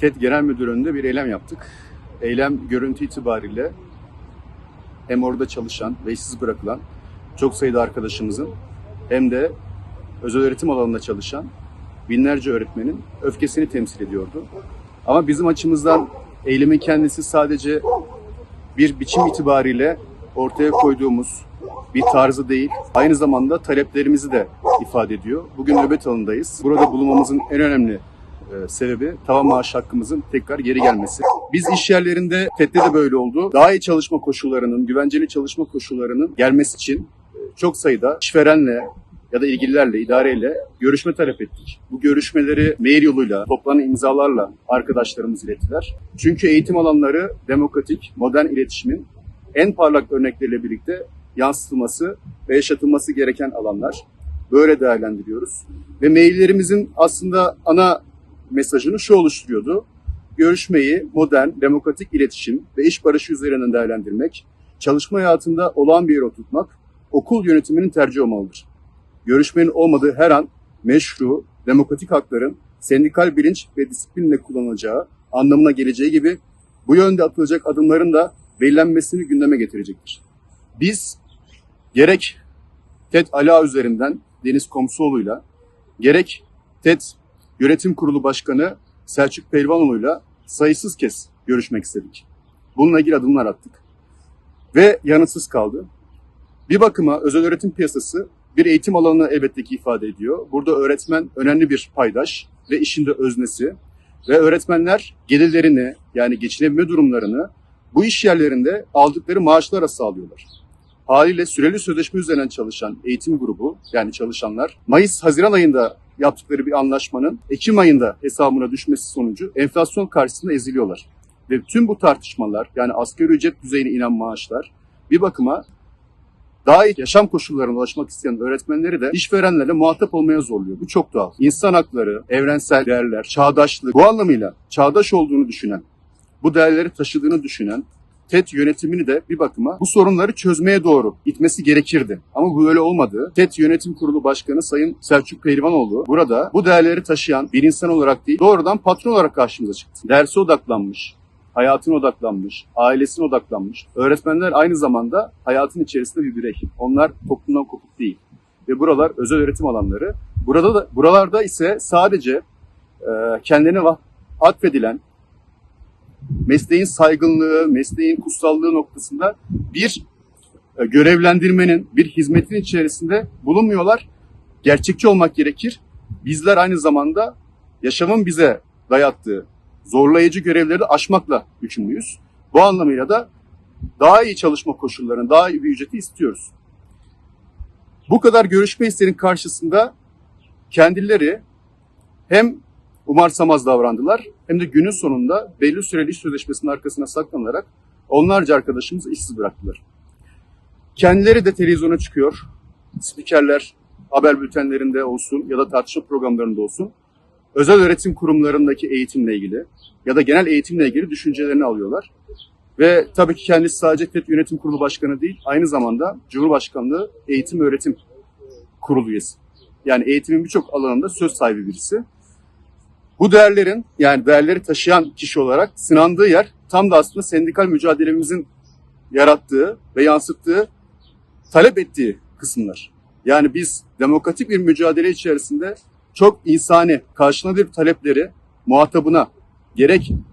TED Genel Müdürlüğü'nde bir eylem yaptık. Eylem görüntü itibariyle hem orada çalışan ve işsiz bırakılan çok sayıda arkadaşımızın hem de özel öğretim alanında çalışan binlerce öğretmenin öfkesini temsil ediyordu. Ama bizim açımızdan eylemin kendisi sadece bir biçim itibariyle ortaya koyduğumuz bir tarzı değil, aynı zamanda taleplerimizi de ifade ediyor. Bugün nöbet alındayız. Burada bulunmamızın en önemli e, sebebi tavan maaş hakkımızın tekrar geri gelmesi. Biz iş yerlerinde FET'te de böyle oldu. Daha iyi çalışma koşullarının, güvenceli çalışma koşullarının gelmesi için e, çok sayıda işverenle ya da ilgililerle, idareyle görüşme talep ettik. Bu görüşmeleri mail yoluyla, toplanan imzalarla arkadaşlarımız ilettiler. Çünkü eğitim alanları demokratik, modern iletişimin en parlak örnekleriyle birlikte yansıtılması ve yaşatılması gereken alanlar. Böyle değerlendiriyoruz. Ve maillerimizin aslında ana mesajını şu oluşturuyordu. Görüşmeyi modern, demokratik iletişim ve iş barışı üzerinden değerlendirmek, çalışma hayatında olağan bir yere oturtmak, okul yönetiminin tercih olmalıdır. Görüşmenin olmadığı her an meşru, demokratik hakların sendikal bilinç ve disiplinle kullanılacağı anlamına geleceği gibi bu yönde atılacak adımların da belirlenmesini gündeme getirecektir. Biz gerek TED Ala üzerinden Deniz Komsoğlu'yla gerek TED Yönetim Kurulu Başkanı Selçuk Pelvanoğlu'yla sayısız kez görüşmek istedik. Bununla ilgili adımlar attık. Ve yanıtsız kaldı. Bir bakıma özel öğretim piyasası bir eğitim alanını elbette ki ifade ediyor. Burada öğretmen önemli bir paydaş ve işinde öznesi. Ve öğretmenler gelirlerini yani geçinebilme durumlarını bu iş yerlerinde aldıkları maaşlara sağlıyorlar. Haliyle süreli sözleşme üzerinden çalışan eğitim grubu yani çalışanlar Mayıs-Haziran ayında yaptıkları bir anlaşmanın Ekim ayında hesabına düşmesi sonucu enflasyon karşısında eziliyorlar. Ve tüm bu tartışmalar yani asgari ücret düzeyine inen maaşlar bir bakıma daha iyi yaşam koşullarına ulaşmak isteyen öğretmenleri de işverenlerle muhatap olmaya zorluyor. Bu çok doğal. İnsan hakları, evrensel değerler, çağdaşlık bu anlamıyla çağdaş olduğunu düşünen, bu değerleri taşıdığını düşünen TED yönetimini de bir bakıma bu sorunları çözmeye doğru itmesi gerekirdi. Ama bu öyle olmadı. TED Yönetim Kurulu Başkanı Sayın Selçuk Pehlivanoğlu burada bu değerleri taşıyan bir insan olarak değil doğrudan patron olarak karşımıza çıktı. Derse odaklanmış, hayatına odaklanmış, ailesine odaklanmış. Öğretmenler aynı zamanda hayatın içerisinde bir birey. Onlar toplumdan kopuk değil. Ve buralar özel öğretim alanları. Burada da buralarda ise sadece e, kendine atfedilen mesleğin saygınlığı, mesleğin kutsallığı noktasında bir e, görevlendirmenin, bir hizmetin içerisinde bulunmuyorlar. Gerçekçi olmak gerekir. Bizler aynı zamanda yaşamın bize dayattığı zorlayıcı görevleri aşmakla yükümlüyüz. Bu anlamıyla da daha iyi çalışma koşullarını, daha iyi bir ücreti istiyoruz. Bu kadar görüşme isteğinin karşısında kendileri hem umarsamaz davrandılar hem de günün sonunda belli süreli iş sözleşmesinin arkasına saklanarak onlarca arkadaşımızı işsiz bıraktılar. Kendileri de televizyona çıkıyor. Spikerler haber bültenlerinde olsun ya da tartışma programlarında olsun özel öğretim kurumlarındaki eğitimle ilgili ya da genel eğitimle ilgili düşüncelerini alıyorlar. Ve tabii ki kendisi sadece TED Yönetim Kurulu Başkanı değil, aynı zamanda Cumhurbaşkanlığı Eğitim Öğretim Kurulu üyesi. Yani eğitimin birçok alanında söz sahibi birisi. Bu değerlerin yani değerleri taşıyan kişi olarak sınandığı yer tam da aslında sendikal mücadelemizin yarattığı ve yansıttığı, talep ettiği kısımlar. Yani biz demokratik bir mücadele içerisinde çok insani, karşılanabilir talepleri muhatabına gerek